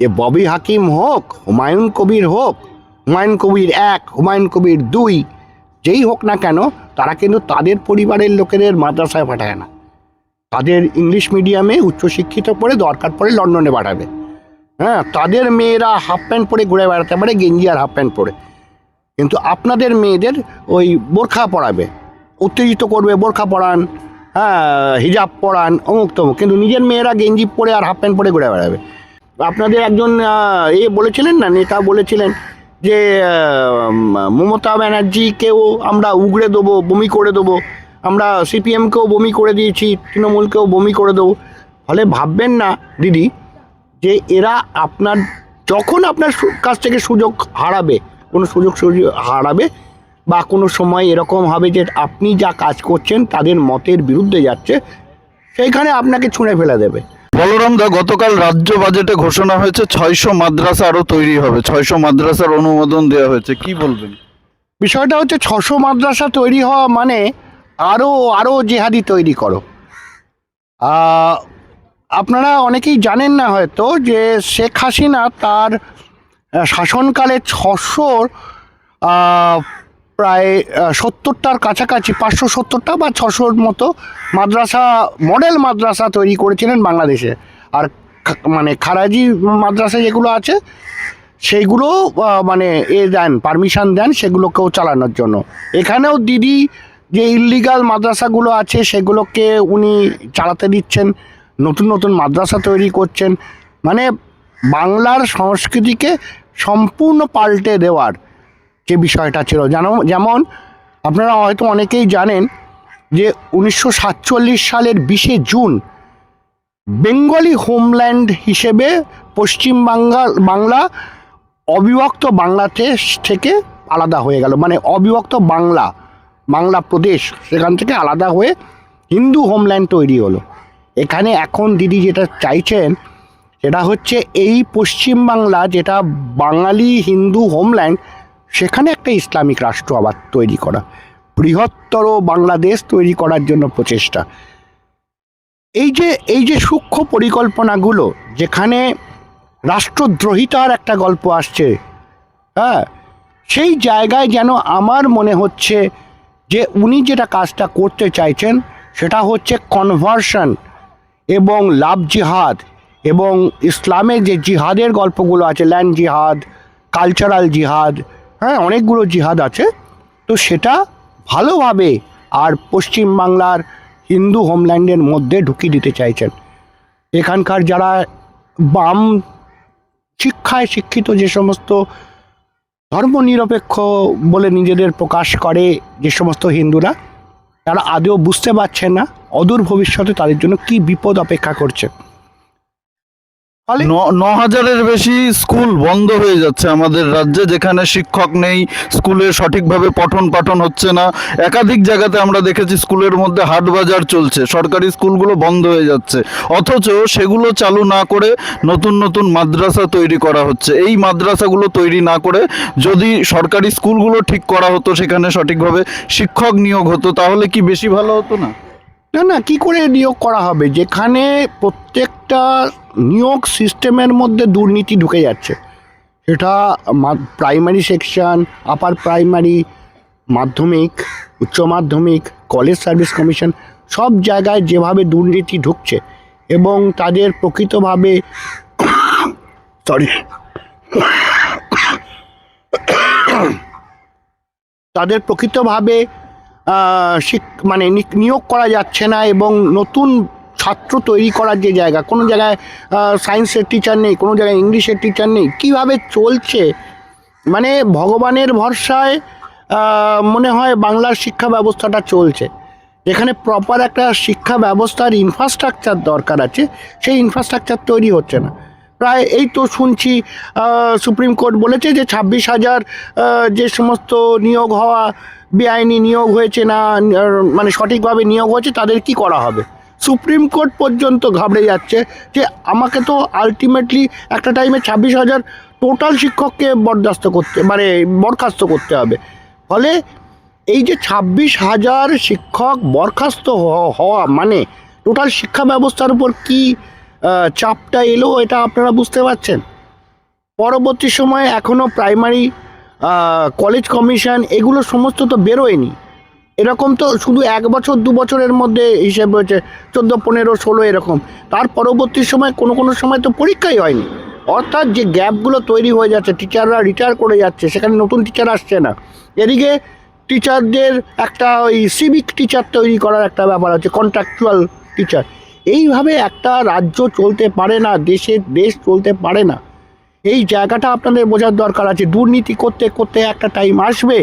এ ববি হাকিম হোক, হুমায়ুন কবির হোক, হুমায়ুন কবির এক, হুমায়ুন কবির দুই, যেই হোক না কেন, তারা কিন্তু তাদের পরিবারের লোকেদের মাদ্রাসায় পাঠায় না। তাদের ইংলিশ মিডিয়ামে উচ্চশিক্ষিত পড়ে দরকার পড়ে লন্ডনে পাঠাবে। হ্যাঁ তাদের মেয়েরা হাফ প্যান্ট পরে ঘুরে বেড়াতে পারে গেঞ্জি আর হাফ প্যান্ট পরে। কিন্তু আপনাদের মেয়েদের ওই বোরখা পরাবে, উত্তেজিত করবে, বোরখা পরান হ্যাঁ হিজাব পরান, অমুক তমুক। কিন্তু নিজের মেয়েরা গেঞ্জি পরে আর হাফ প্যান্ট পরে ঘুরে বেড়াবে। আপনাদের একজন এ বলেছিলেন না, নেতা বলেছিলেন যে মমতা ব্যানার্জিকেও আমরা উগড়ে দেবো, বমি করে দেবো। আমরা সিপিএমকেও বমি করে দিয়েছি, তৃণমূলকেও বমি করে দেবো। ফলে ভাববেন না, দিদি, যে এরা আপনার, যখন আপনার কাছ থেকে সুযোগ হারাবে, কোনো সুযোগ সুযোগ হারাবে, বা কোনো সময় এরকম হবে যে আপনি যা কাজ করছেন, তাদের মতের বিরুদ্ধে যাচ্ছে, সেইখানে আপনাকে ছুঁড়ে ফেলে দেবে। বলরাম দা, গতকাল রাজ্য বাজেটে ঘোষণা হয়েছে ছয়শো মাদ্রাসা আরও তৈরি হবে। ছয়শো মাদ্রাসার অনুমোদন দেওয়া হয়েছে। কি বলবেন? বিষয়টা হচ্ছে ছশো মাদ্রাসা তৈরি হওয়া মানে আরও আরও জেহাদি তৈরি করো। আপনারা অনেকেই জানেন না হয়তো যে শেখ হাসিনা তার শাসনকালে ছশোর প্রায় সত্তরটার কাছাকাছি, পাঁচশো সত্তরটা বা ছশোর মতো মাদ্রাসা, মডেল মাদ্রাসা তৈরি করেছিলেন বাংলাদেশে। আর মানে খারাজি মাদ্রাসা যেগুলো আছে সেইগুলো মানে এ দেন, পারমিশন দেন সেগুলোকেও চালানোর জন্য। এখানেও দিদি যে ইল্লিগাল মাদ্রাসাগুলো আছে, সেগুলোকে উনি চালাতে দিচ্ছেন, নতুন নতুন মাদ্রাসা তৈরি করছেন। মানে বাংলার সংস্কৃতিকে সম্পূর্ণ পাল্টে দেওয়ার যে বিষয়টা ছিল। যেন যেমন আপনারা হয়তো অনেকেই জানেন যে উনিশশো সাতচল্লিশ সালের বিশে জুন বেঙ্গলি হোমল্যান্ড হিসেবে পশ্চিম বাঙ্গাল, বাংলা অবিভক্ত বাংলাদেশ থেকে আলাদা হয়ে গেল। মানে অবিভক্ত বাংলা বাংলা প্রদেশ সেখান থেকে আলাদা হয়ে হিন্দু হোমল্যান্ড তৈরি হলো। এখানে এখন দিদি যেটা চাইছেন সেটা হচ্ছে এই পশ্চিম বাংলা যেটা বাঙালি হিন্দু হোমল্যান্ড সেখানে একটা ইসলামিক রাষ্ট্র আবার তৈরি করা। বৃহত্তর বাংলাদেশ তৈরি করার জন্য প্রচেষ্টা। এই যে এই যে সূক্ষ্ম পরিকল্পনাগুলো, যেখানে রাষ্ট্রদ্রোহিতার একটা গল্প আসছে হ্যাঁ সেই জায়গায় যেন আমার মনে হচ্ছে যে উনি যেটা কাজটা করতে চাইছেন, সেটা হচ্ছে কনভার্সন এবং লাভ জিহাদ এবং ইসলামের যে জিহাদের গল্পগুলো আছে ল্যান্ড জিহাদ কালচারাল জিহাদ হ্যাঁ অনেকগুলো জিহাদ আছে। তো সেটা ভালোভাবে আর পশ্চিম বাংলার হিন্দু হোমল্যান্ডের মধ্যে ঢুকিয়ে দিতে চাইছেন। এখানকার যারা বাম শিক্ষায় শিক্ষিত যে সমস্ত ধর্মনিরপেক্ষ বলে নিজেদের প্রকাশ করে যে সমস্ত হিন্দুরা, তারা আদৌ বুঝতে পারছেন না অদূর ভবিষ্যতে তাদের জন্য কি বিপদ অপেক্ষা করছে। ন- হাজারের বেশি স্কুল বন্ধ হয়ে যাচ্ছে আমাদের রাজ্যে, যেখানে শিক্ষক নেই, স্কুলে সঠিকভাবে পঠন পাঠন হচ্ছে না। একাধিক জায়গাতে আমরা দেখেছি স্কুলের মধ্যে হাট বাজার চলছে, সরকারি স্কুলগুলো বন্ধ হয়ে যাচ্ছে। অথচ সেগুলো চালু না করে নতুন নতুন মাদ্রাসা তৈরি করা হচ্ছে। এই মাদ্রাসাগুলো তৈরি না করে যদি সরকারি স্কুলগুলো ঠিক করা হতো, সেখানে সঠিকভাবে শিক্ষক নিয়োগ হতো, তাহলে কি বেশি ভালো হতো না? না না, কি করে নিয়োগ করা হবে? যেখানে প্রত্যেকটা নিয়োগ সিস্টেমের মধ্যে দুর্নীতি ঢুকে যাচ্ছে। সেটা প্রাইমারি সেকশন, আপার প্রাইমারি, মাধ্যমিক, উচ্চ মাধ্যমিক, কলেজ সার্ভিস কমিশন, সব জায়গায় যেভাবে দুর্নীতি ঢুকছে এবং তাদের প্রকৃতভাবে সরি, তাদের প্রকৃতভাবে মানে নিয়োগ করা যাচ্ছে না এবং নতুন ছাত্র তৈরি করার যে জায়গা, কোনো জায়গায় সায়েন্সের টিচার নেই, কোনো জায়গায় ইংলিশের টিচার নেই, কীভাবে চলছে? মানে ভগবানের ভরসায় মনে হয় বাংলার শিক্ষা ব্যবস্থাটা চলছে। এখানে প্রপার একটা শিক্ষা ব্যবস্থার ইনফ্রাস্ট্রাকচার দরকার আছে, সেই ইনফ্রাস্ট্রাকচার তৈরি হচ্ছে না। প্রায় এই তো শুনছি সুপ্রিম কোর্ট বলেছে যে ছাব্বিশ হাজার যে সমস্ত নিয়োগ হওয়া বেআইনি নিয়োগ হয়েছে না মানে সঠিকভাবে নিয়োগ হয়েছে, তাদের কি করা হবে? সুপ্রিম কোর্ট পর্যন্ত ঘাবড়ে যাচ্ছে যে আমাকে তো আলটিমেটলি একটা টাইমে ছাব্বিশ হাজার টোটাল শিক্ষককে বরদাস্ত করতে মানে বরখাস্ত করতে হবে। ফলে এই যে ছাব্বিশ হাজার শিক্ষক বরখাস্ত হওয়া মানে টোটাল শিক্ষা ব্যবস্থার উপর কি চাপটা এলো, এটা আপনারা বুঝতে পারছেন? পরবর্তী সময়ে এখনও প্রাইমারি কলেজ কমিশন এগুলো সমস্ত তো বেরোয়নি। এরকম তো শুধু এক বছর, দু বছরের মধ্যে হিসেব রয়েছে চোদ্দ, পনেরো, ষোলো এরকম। তার পরবর্তী সময় কোনো কোনো সময় তো পরীক্ষাই হয়নি। অর্থাৎ যে গ্যাপগুলো তৈরি হয়ে যাচ্ছে টিচাররা রিটায়ার করে যাচ্ছে, সেখানে নতুন টিচার আসছে না। এদিকে টিচারদের একটা ওই সিভিক টিচার তৈরি করার একটা ব্যাপার আছে কন্ট্রাকচুয়াল টিচার এইভাবে একটা রাজ্য চলতে পারে না দেশের দেশ চলতে পারে না। এই জায়গাটা আপনাদের বোঝার দরকার আছে। দুর্নীতি করতে করতে একটা টাইম আসবে,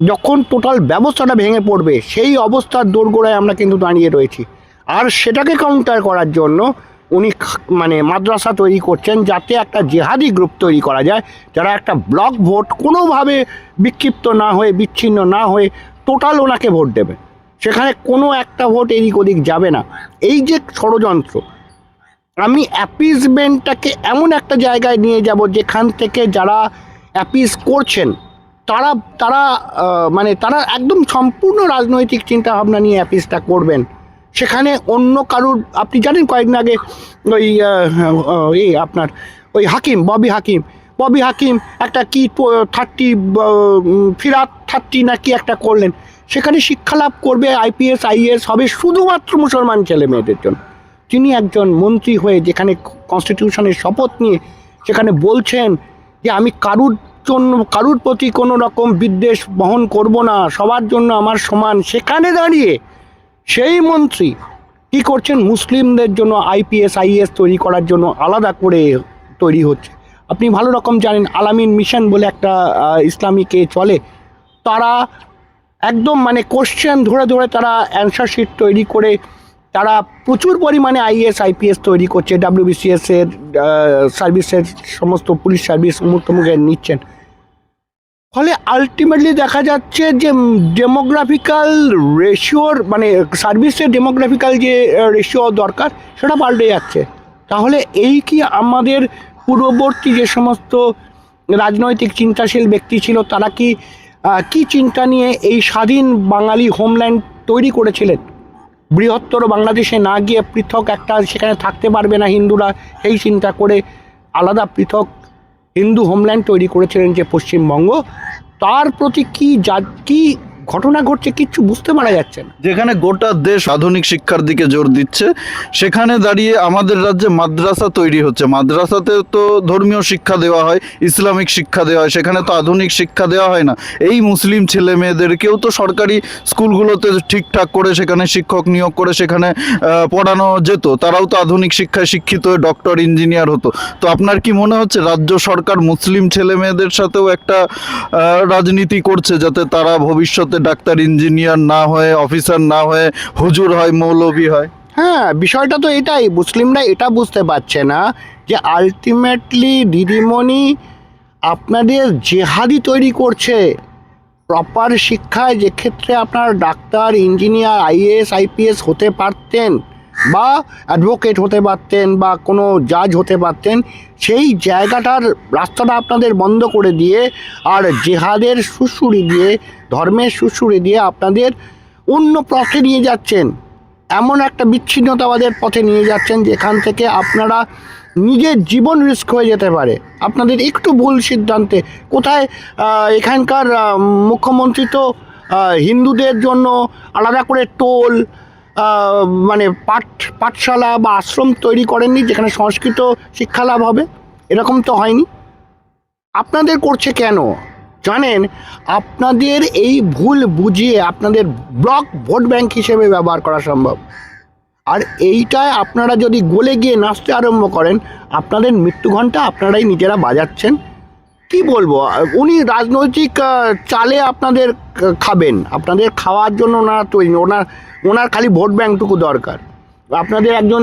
যখন টোটাল ব্যবস্থাটা ভেঙে পড়বে, সেই অবস্থার দোরগোড়ায় আমরা কিন্তু দাঁড়িয়ে রয়েছি। আর সেটাকে কাউন্টার করার জন্য উনি মানে মাদ্রাসা তৈরি করছেন যাতে একটা জেহাদি গ্রুপ তৈরি করা যায়, যারা একটা ব্লক ভোট কোনোভাবে বিক্ষিপ্ত না হয়ে, বিচ্ছিন্ন না হয়ে টোটাল ওনাকে ভোট দেবে। সেখানে কোনো একটা ভোট এদিক ওদিক যাবে না। এই যে ষড়যন্ত্র আমি অ্যাপিসমেন্টটাকে এমন একটা জায়গায় নিয়ে যাব যেখান থেকে যারা অ্যাপিস করছেন, তারা তারা মানে তারা একদম সম্পূর্ণ রাজনৈতিক চিন্তা ভাবনা নিয়ে অ্যাপিসটা করবেন। সেখানে অন্য কারুর, আপনি জানেন কয়েকদিন আগে ওই এই আপনার, ওই হাকিম, ববি হাকিম ববি হাকিম একটা কি থার্টি ফিরাত থার্টি না কি একটা করলেন। সেখানে শিক্ষা লাভ করবে আইপিএস আইএস হবে শুধুমাত্র মুসলমান ছেলে মেয়েদের জন্য। তিনি একজন মন্ত্রী হয়ে যেখানে কনস্টিটিউশনের শপথ নিয়ে সেখানে বলছেন যে আমি কারুর জন্য, কারুর প্রতি কোনো রকম বিদ্বেষ বহন করব না, সবার জন্য আমার সমান। সেখানে দাঁড়িয়ে সেই মন্ত্রী কি করছেন? মুসলিমদের জন্য আইপিএস আইএস তৈরি করার জন্য আলাদা করে তৈরি হচ্ছে। আপনি ভালো রকম জানেন, আলামিন মিশন বলে একটা ইসলামিকে চলে, তারা একদম মানে কোশ্চেন ধরে ধরে তারা অ্যান্সার শিট তৈরি করে তারা প্রচুর পরিমাণে আইএস, আইপিএস তৈরি করছে, ডাব্লিউবিসিএস এর সার্ভিসের সমস্ত পুলিশ সার্ভিস মুখ মুখে নিচ্ছেন। ফলে আলটিমেটলি দেখা যাচ্ছে যে ডেমোগ্রাফিক্যাল রেশিওর মানে সার্ভিসের ডেমোগ্রাফিক্যাল যে রেশিও দরকার, সেটা পাল্টে যাচ্ছে। তাহলে এই কি আমাদের পূর্ববর্তী যে সমস্ত রাজনৈতিক চিন্তাশীল ব্যক্তি ছিল, তারা কি কি চিন্তা নিয়ে এই স্বাধীন বাঙালি হোমল্যান্ড তৈরি করেছিলেন? বৃহত্তর বাংলাদেশে না গিয়ে পৃথক একটা সেখানে থাকতে পারবে না হিন্দুরা সেই চিন্তা করে আলাদা পৃথক হিন্দু হোমল্যান্ড তৈরি করেছিলেন যে পশ্চিমবঙ্গ। তার প্রতি কী যা কি ঘটনা ঘটছে, কিচ্ছু বুঝতে পারা যাচ্ছে না। যেখানে গোটা দেশ আধুনিক শিক্ষার দিকে জোর দিচ্ছে, সেখানে দাঁড়িয়ে আমাদের রাজ্যে মাদ্রাসা তৈরি হচ্ছে। মাদ্রাসাতে তো ধর্মীয় শিক্ষা দেওয়া হয়, ইসলামিক শিক্ষা দেওয়া হয়, সেখানে তো আধুনিক শিক্ষা দেওয়া হয় না। এই মুসলিম ছেলে মেয়েদেরকেও তো সরকারি স্কুলগুলোতে ঠিকঠাক করে, সেখানে শিক্ষক নিয়োগ করে, সেখানে পড়ানো যেত। তারাও তো আধুনিক শিক্ষায় শিক্ষিত হয়ে ডক্টর, ইঞ্জিনিয়ার হতো। তো আপনার কি মনে হচ্ছে, রাজ্য সরকার মুসলিম ছেলে মেয়েদের সাথেও একটা রাজনীতি করছে যাতে তারা ভবিষ্যতে ডাক্তার, ইঞ্জিনিয়ার না হয়ে, অফিসার না হয়ে হুজুর হয় মৌলবী হয়? হ্যাঁ বিষয়টা তো এটাই। মুসলিমরা এটা বুঝতে পারছে না যে আলটিমেটলি দিদিমণি আপনাদের জেহাদি তৈরি করছে। প্রপার শিক্ষায় যে ক্ষেত্রে আপনার ডাক্তার, ইঞ্জিনিয়ার, আইএএস, আইপিএস হতে পারতেন। বা অ্যাডভোকেট হতে পারতেন বা কোনো জাজ হতে পারতেন, সেই জায়গাটার রাস্তাটা আপনাদের বন্ধ করে দিয়ে আর জেহাদের সুশুরি দিয়ে, ধর্মের সুশুরি দিয়ে আপনাদের অন্য পথে নিয়ে যাচ্ছেন। এমন একটা বিচ্ছিন্নতাবাদের পথে নিয়ে যাচ্ছেন যেখান থেকে আপনারা নিজের জীবন রিস্ক হয়ে যেতে পারে। আপনাদের একটু ভুল সিদ্ধান্তে, কোথায় এখানকার মুখ্যমন্ত্রী তো হিন্দুদের জন্য আলাদা করে টোল মানে পাঠ, পাঠশালা বা আশ্রম তৈরি করেননি যেখানে সংস্কৃত শিক্ষা লাভ হবে? এরকম তো হয়নি। আপনাদের করছে কেন? জানেন, আপনাদের এই ভুল বুঝিয়ে আপনাদের ব্লক ভোট ব্যাংক হিসেবে ব্যবহার করা সম্ভব। আর এইটায় আপনারা যদি গলে গিয়ে নাচতে আরম্ভ করেন, আপনাদের মৃত্যু ঘণ্টা আপনারাই নিজেরা বাজাচ্ছেন। কি বলব? উনি রাজনৈতিক চালে আপনাদের খাবেন। আপনাদের খাওয়ার জন্য ওনারা তৈরি, ওনার ওনার খালি ভোট ব্যাংকটুকু দরকার। আপনাদের একজন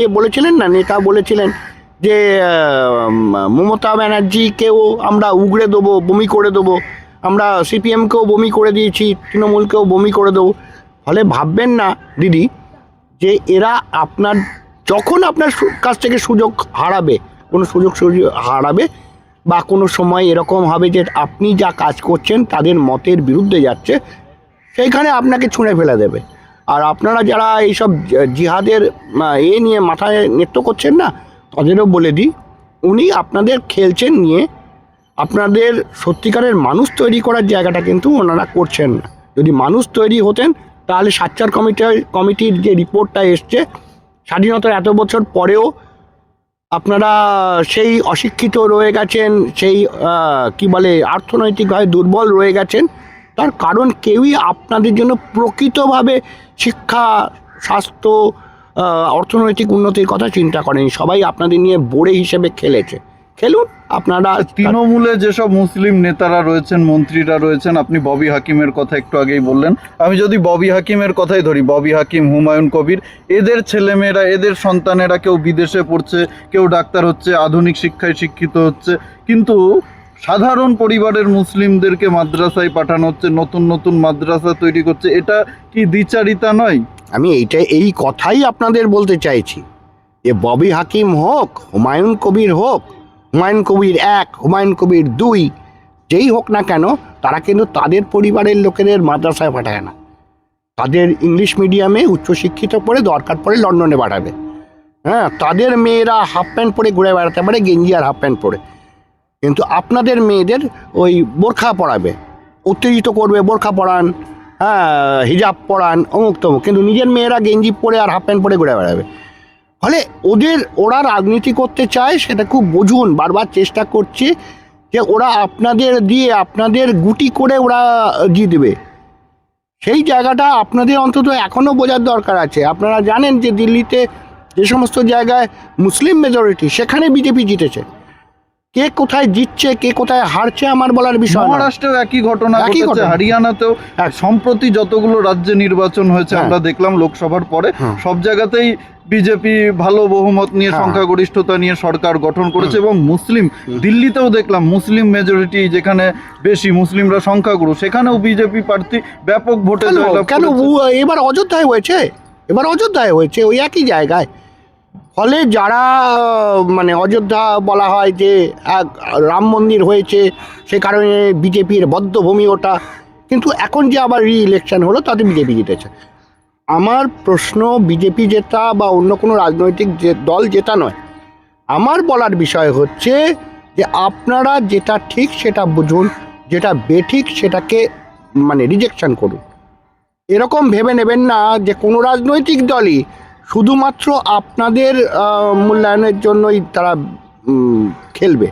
এ বলেছিলেন না, নেতা বলেছিলেন যে মমতা ব্যানার্জিকেও আমরা উগড়ে দেবো, বমি করে দেবো। আমরা সিপিএমকেও বমি করে দিয়েছি, তৃণমূলকেও বমি করে দেবো। ফলে ভাববেন না, দিদি, যে এরা আপনার, যখন আপনার কাছ থেকে সুযোগ হারাবে, কোনো সুযোগ সুযোগ হারাবে, বা কোনো সময় এরকম হবে যে আপনি যা কাজ করছেন, তাদের মতের বিরুদ্ধে যাচ্ছে, সেইখানে আপনাকে ছুঁড়ে ফেলে দেবে। আর আপনারা যারা এইসব জিহাদের এ নিয়ে মাথায় নৃত্য করছেন না, তাদেরও বলে দিই, উনি আপনাদের খেলছেন নিয়ে, আপনাদের সত্যিকারের মানুষ তৈরি করার জায়গাটা কিন্তু ওনারা করছেন না। যদি মানুষ তৈরি হতেন, তাহলে সাচ্চার কমিটি, কমিটির যে রিপোর্টটা এসছে স্বাধীনতার এত বছর পরেও আপনারা সেই অশিক্ষিত রয়ে গেছেন, সেই কি বলে, অর্থনৈতিকভাবে দুর্বল রয়ে গেছেন তার কারণ কেউই আপনাদের জন্য প্রকৃতভাবে শিক্ষা, স্বাস্থ্য অর্থনৈতিক উন্নতির কথা চিন্তা করেনি। সবাই আপনাদের নিয়ে বোড়ে হিসেবে খেলেছে। খেলুন, আপনারা তৃণমূলে যেসব মুসলিম নেতারা রয়েছেন, মন্ত্রীরা রয়েছেন, আপনি ববি হাকিমের কথা একটু আগেই বললেন। আমি যদি ববি হাকিমের কথাই ধরি, ববি হাকিম, হুমায়ুন কবির, এদের ছেলেমেয়েরা, এদের সন্তানেরা কেউ বিদেশে পড়ছে, কেউ ডাক্তার হচ্ছে, আধুনিক শিক্ষায় শিক্ষিত হচ্ছে, কিন্তু সাধারণ পরিবারের মুসলিমদেরকে মাদ্রাসায় পাঠানো হচ্ছে, নতুন নতুন মাদ্রাসা তৈরি করছে, এটা কি দ্বিচারিতা নয়? আমি এইটা, এই কথাই আপনাদের বলতে চাইছি। যে ববি হাকিম হোক, হুমায়ুন কবির হোক, হুমায়ুন কবির এক, হুমায়ুন কবির দুই, যেই হোক না কেন, তারা কিন্তু তাদের পরিবারের লোকেদের মাদ্রাসায় পাঠায় না। তাদের ইংলিশ মিডিয়ামে উচ্চশিক্ষিত পড়ে দরকার পড়ে লন্ডনে পাঠাবে। হ্যাঁ তাদের মেয়েরা হাফ প্যান্ট পরে ঘুরে বেড়াতে পারে, গেঞ্জি আর হাফ প্যান্ট পরে। কিন্তু আপনাদের মেয়েদের ওই বোরখা পরাবে, উত্তেজিত করবে, বোরখা পরান হ্যাঁ হিজাব পরান, অমুক তমুক। কিন্তু নিজের মেয়েরা গেঞ্জি পরে আর হাফ প্যান্ট পরে ঘুরে বেড়াবে। ফলে ওদের, ওরা রাজনীতি করতে চায়, সেটা খুব বুঝুন, বারবার চেষ্টা করছি যে ওরা আপনাদের দিয়ে, আপনাদের গুটি করে ওরা জিতবে সেই জায়গাটা আপনাদের অন্তত এখনও বোঝার দরকার আছে। আপনারা জানেন যে দিল্লিতে যে সমস্ত জায়গায় মুসলিম মেজরিটি সেখানে বিজেপি জিতেছে। কে কোথায় জিতছে কে কোথায় হারছে আমার বলার বিষয় মহারাষ্ট্রেও একই ঘটনা ঘটেছে হরিয়ানাতেও সম্প্রতি যতগুলো রাজ্যে নির্বাচন হয়েছে হ্যাঁ। আমরা দেখলাম লোকসভার পরে সব জায়গাতেই বিজেপি ভালো বহুমত নিয়ে হ্যাঁ। সংখ্যাগরিষ্ঠতা নিয়ে সরকার গঠন করেছে এবং মুসলিম দিল্লিতেও দেখলাম মুসলিম মেজরিটি যেখানে বেশি মুসলিমরা সংখ্যাগুরু সেখানেও বিজেপি প্রার্থী ব্যাপক ভোটে কেন? এবার অযোধ্যায় হয়েছে। এবার অযোধ্যায় হয়েছে ওই একই জায়গায়। ফলে যারা মানে অযোধ্যা বলা হয় যে এক রাম মন্দির হয়েছে, সে কারণে বিজেপির বদ্ধভূমি ওটা। কিন্তু এখন যে আবার রি ইলেকশন হলো, তাতে বিজেপি জিতেছে। আমার প্রশ্ন, বিজেপি জেতা বা অন্য কোনো রাজনৈতিক যে দল জেতা নয়। আমার বলার বিষয় হচ্ছে যে আপনারা যেটা ঠিক সেটা বুঝুন, যেটা বেঠিক সেটাকে মানে রিজেকশন করুন। এরকম ভেবে নেবেন না যে কোনো রাজনৈতিক দলই শুধুমাত্র আপনাদের মূল্যায়নের জন্যই তারা খেলবে।